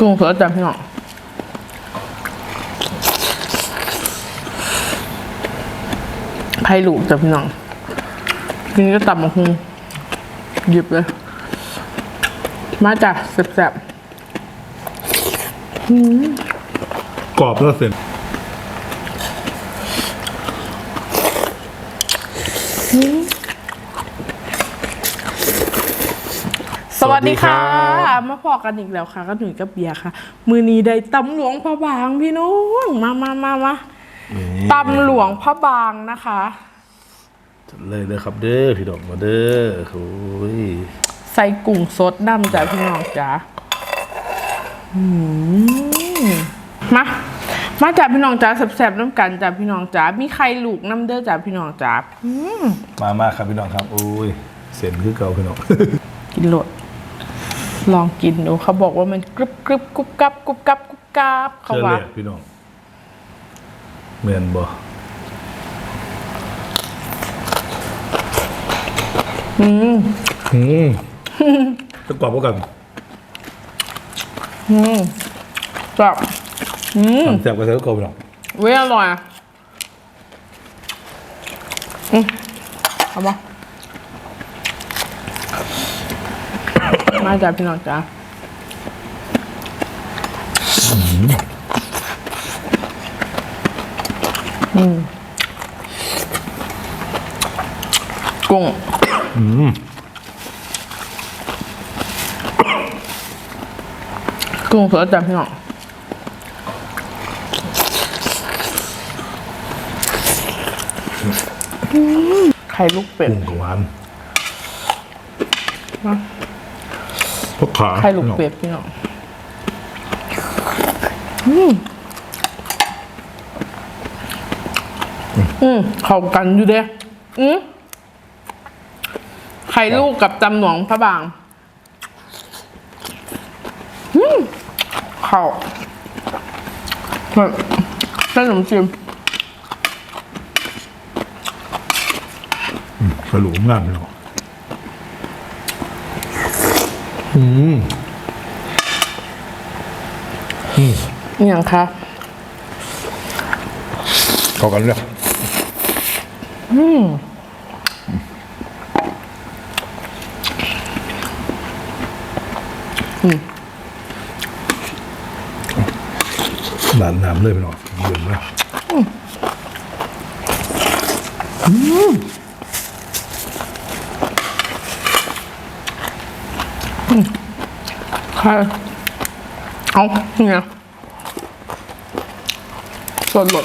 กุ้งสดจ้ะพี่น้องไผ่ลูกจ้ะพี่น้องทีนี้ก็ตับมาหุงหยิบเลย มาจ้ะแซ่บกรอบแล้วเสร็จๆ สวัสดีค่ะ มาพอกันอีกแล้วค่ะก็หนุ่ยกับเบียร์ค่ะ มือนี้ได้ตำหลวงพระบางพี่น้องมามามามาตำหลวงพระบางนะคะเลยเลยครับเด้อพี่ดอกมาเด้อโอ้ยใส่กุ้งสดน้ำจ้ะพี่น้องจ้ะอืมมามาจ้ะพี่น้องจ้าแซ่บๆน้ำกันจ้ะพี่น้องจ้ามีใครลูกน้ำเด้อจ้ะพี่น้องจ้าอืมมามาครับพี่น้องครับโอ้ยเส้นคือเก่าพี่น้องกินโหลด ลองกินดูเขาบอกว่ามันกรึบกรึบกรุบกับกรุบกับกรุบกับเขาเชื่อว่า เลยพี่น้องเมียนบ่อืมอืมจะกรอบกว่ากันอืมจ้ะอืมแซ่บกว่าเส้นเก่าพี่น้องเว้ยอร่อยอะอืมเอามา มาจ้ะพี่น้องจ้าอืมกุ้งกุ้งสดจ้ะพี่น้องไข่ลูกเป็ดกุ้งกับหวานมา พวกขาไข่ลูกเป็ดพี่น้องอืมอืมเข้ากันอยู่เด้อืมไข่ลูกกับตำหนองพระบาง อืมเข้าแบบขนมจีนสรุปงานพี่น้ องอืมอหย่างคะเข้ากันเลยหลานน้ำเลยพี่น้องเดือดมากใครเอาเนี่ยส่วนลด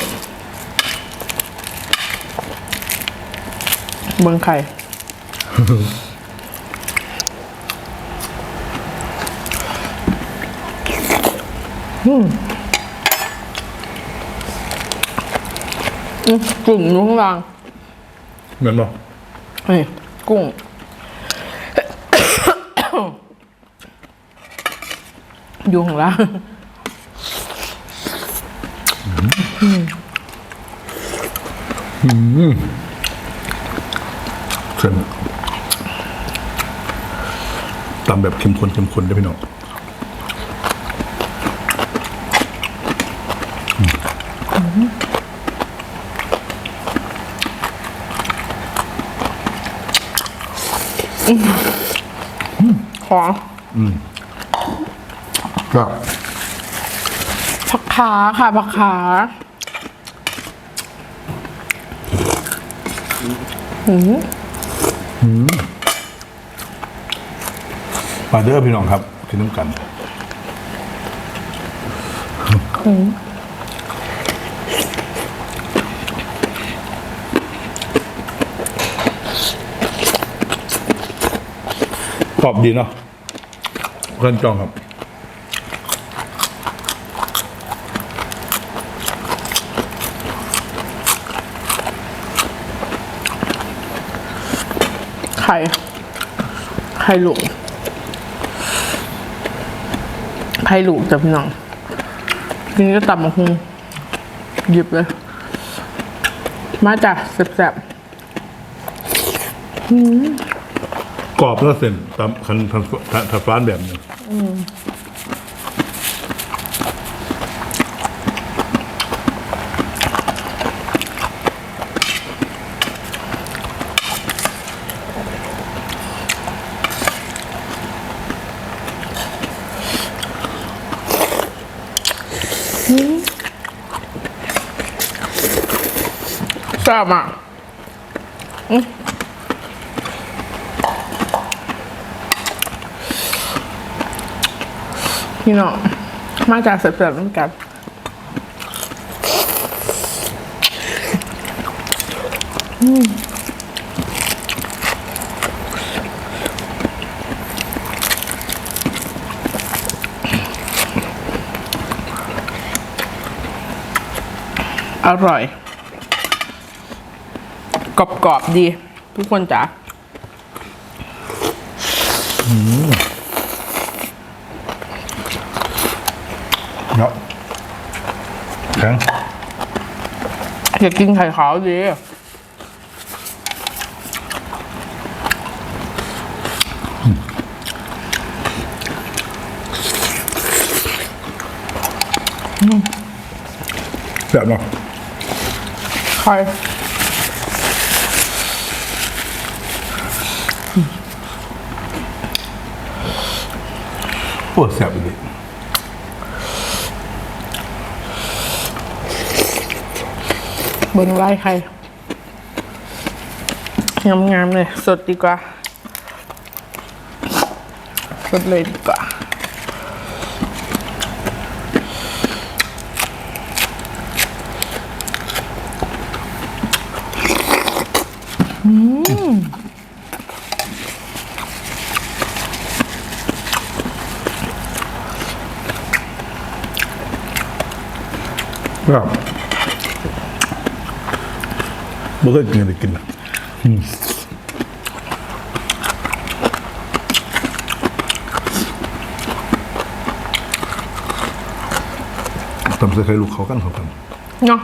เมืองไข่อืมกลุ่มอยู่ข้างล่างเหมือนบ่นี่กุ้ง อ ยู่ข้างล่างเส้นตำแบบเข้มข้นเข้มข้นได้อพี่น้องขอ ก็ผักขาค่ะผักขาหืมมาเด้อพี่น้องครับกินน้ำกันขอบดีเนาะเพื่อนจองครับ ข่ไข่ลูกไข่ลูกจ้ะพี่น้องทีนี้ก็ตับมาหุงหยิบเลย มาจ้ะแซ่บกรอบแล้วเส้นตามคันทันทันฟานแบบนี้ ชอบอะพี่น้องมาจากเสร็จๆน้ำกันอร่อย กรอบๆดี ทุกคนจ๋าเนาะแข็งอยากกินไข่ขาวดีแบบเนาะไข่ วดแสบอีกเลยบนไล่ไข่งามๆเลย สดดีกว่า สดเลยดีกว่าแบบบ่เคยกินอะไรกินอะอืมตำใส่ไข่ลูกเขากันเขากันเนาะ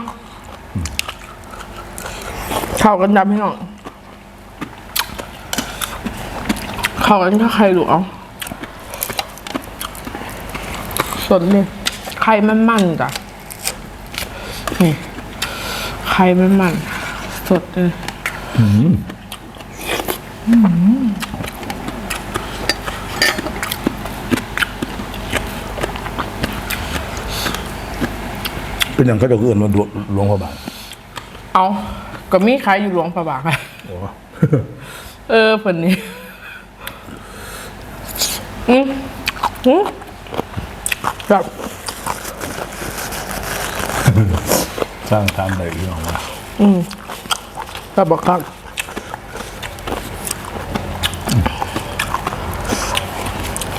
เข้ากันดำพี่น้องเข้ากันก็ไข่หลวงสดเลยไข่มันมันจ้ะ นี่ไข่มันมันๆสดเลยเป็นอย่างเขาจะเอื้อนมาดวงหลวงพระบางเอาก็มีขายอยู่หลวงพระบางอะโอ้เออผลนี้อืมอืมแบบ สร้างทานได้อีกอย่างว่าแบบบอกครับ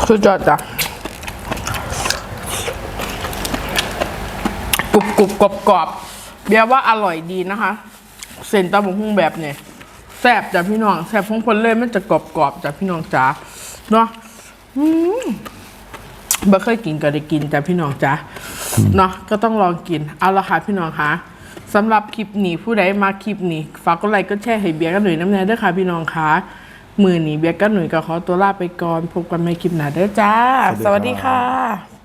สุดยอดจ้ะกรุบกรุบกรอบกรอบเบียร์ว่าอร่อยดีนะคะ เส้นตำบักหุ่งแบบเนี่ยแซ่บจ้ะพี่น้องแซ่บของคนเลยมันจะกรอบกรอบจ้ะพี่น้องจ๋าเนาะอืม บ่เคยกินก็ได้กินจ้ะพี่น้องจ๋าเนาะก็ต้องลองกิน เอาละค่ะพี่น้องคะสำหรับคลิปนี้ผู้ใดมาคลิปนี้ฝากกดไลค์ก็แชร์ให้เบียร์กันหน่อยน้ำแน่ด้วยค่ะพี่น้องคะมือนี้เบียร์กันหน่อยก็ขอตัวลาไปก่อนพบกันใหม่คลิปหน้าเด้อจ้า สวัสดีค่ะ